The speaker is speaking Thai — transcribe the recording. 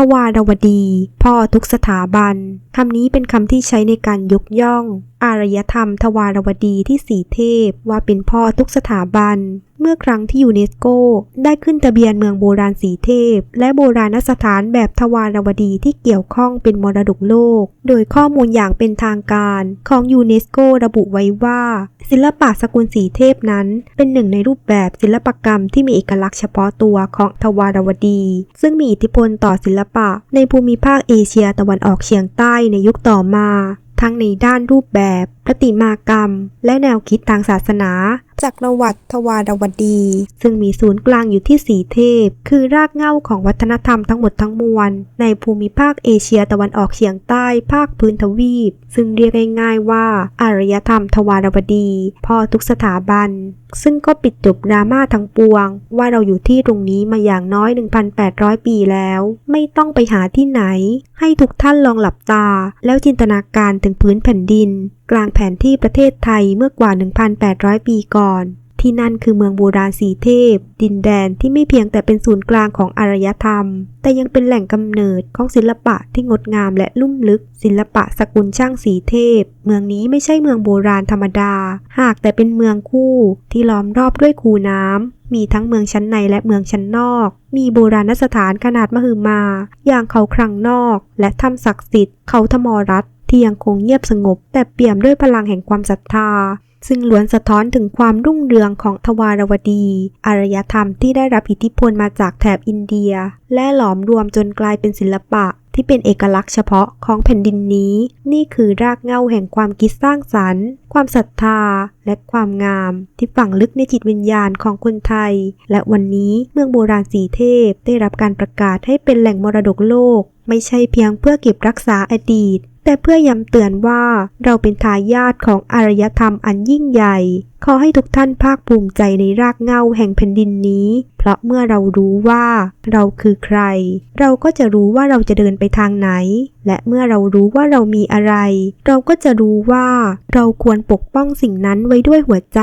ทวารวดี พ่อทุกสถาบันคำนี้เป็นคำที่ใช้ในการยกย่อง อารยธรรมทวารวดีที่สีเทพว่าเป็นพ่อทุกสถาบัน เมื่อครั้งที่ยูเนสโก ได้ขึ้นทะเบียนเมืองโบราณสีเทพ และโบราณสถานแบบทวารวดีที่เกี่ยวข้องเป็นมรดกโลก โดยข้อมูลอย่างเป็นทางการของยูเนสโกระบุไว้ว่า ศิลปะสกุลสีเทพนั้น เป็นหนึ่งในรูปแบบศิลปกรรมที่มีเอกลักษณ์เฉพาะตัวของทวารวดี ซึ่งมีอิทธิพลต่อศิลปะ ในภูมิภาคเอเชียตะวันออกเฉียงใต้ในยุคต่อมา ทั้งในด้านรูปแบบ ประติมากรรม และแนวคิดทางศาสนา จากประวัติทวารวดี ซึ่งมีศูนย์กลางอยู่ที่สีเทพ คือรากเหง้าของวัฒนธรรมทั้งหมดทั้งมวล ในภูมิภาคเอเชียตะวันออกเฉียงใต้ ภาคพื้นทวีป ซึ่งเรียกง่ายๆว่า อารยธรรมทวารวดีพ่อทุกสถาบัน ซึ่งก็ปิดจบดราม่าทั้งปวง ว่าเราอยู่ที่ตรงนี้มาอย่างน้อย 1,800 ปีแล้ว ไม่ต้องไปหาที่ไหน ให้ทุกท่านลองหลับตา แล้วจินตนาการถึงพื้นแผ่นดิน กลางแผนที่ประเทศไทยเมื่อกว่า 1,800 ปีก่อน ที่นั่นคือเมืองโบราณสีเทพ ดินแดนที่ไม่เพียงแต่เป็นศูนย์กลางของอารยธรรม แต่ยังเป็นแหล่งกำเนิดของศิลปะที่งดงามและลุ่มลึก ศิลปะสกุลช่างสีเทพ เมืองนี้ไม่ใช่เมืองโบราณธรรมดา หากแต่เป็นเมืองคู่ที่ล้อมรอบด้วยคูน้ำมีทั้งเมืองชั้นในและเมืองชั้นนอก มีโบราณสถานขนาดมหึมา อย่างเขาครังนอก และถ้ำศักดิ์สิทธิ์ เขาธมรัต ที่ยังคงเงียบสงบ แต่เปี่ยมด้วยพลังแห่งความศรัทธา ซึ่งล้วนสะท้อนถึงความรุ่งเรืองของทวารวดี อารยธรรมที่ได้รับอิทธิพลมาจากแถบอินเดีย และหลอมรวมจนกลายเป็นศิลปะที่เป็นเอกลักษณ์เฉพาะของแผ่นดินนี้ นี่คือรากเหง้าแห่งความคิดสร้างสรรค์ ความศรัทธา และความงาม ที่ฝังลึกในจิตวิญญาณของคนไทย และวันนี้เมืองโบราณสีเทพได้รับการประกาศให้เป็นแหล่งมรดกโลก ไม่ใช่เพียงเพื่อเก็บรักษาอดีต แต่เพื่อย้ำเตือนว่าเราเป็นทายาทของอารยธรรมอันยิ่งใหญ่ ขอให้ทุกท่านภาคภูมิใจในรากเหง้าแห่งแผ่นดินนี้ เพราะเมื่อเรารู้ว่า เราคือใคร เราก็จะรู้ว่าเราจะเดินไปทางไหน และเมื่อเรารู้ว่าเรามีอะไร เราก็จะรู้ว่า เราควรปกป้องสิ่งนั้นไว้ด้วยหัวใจ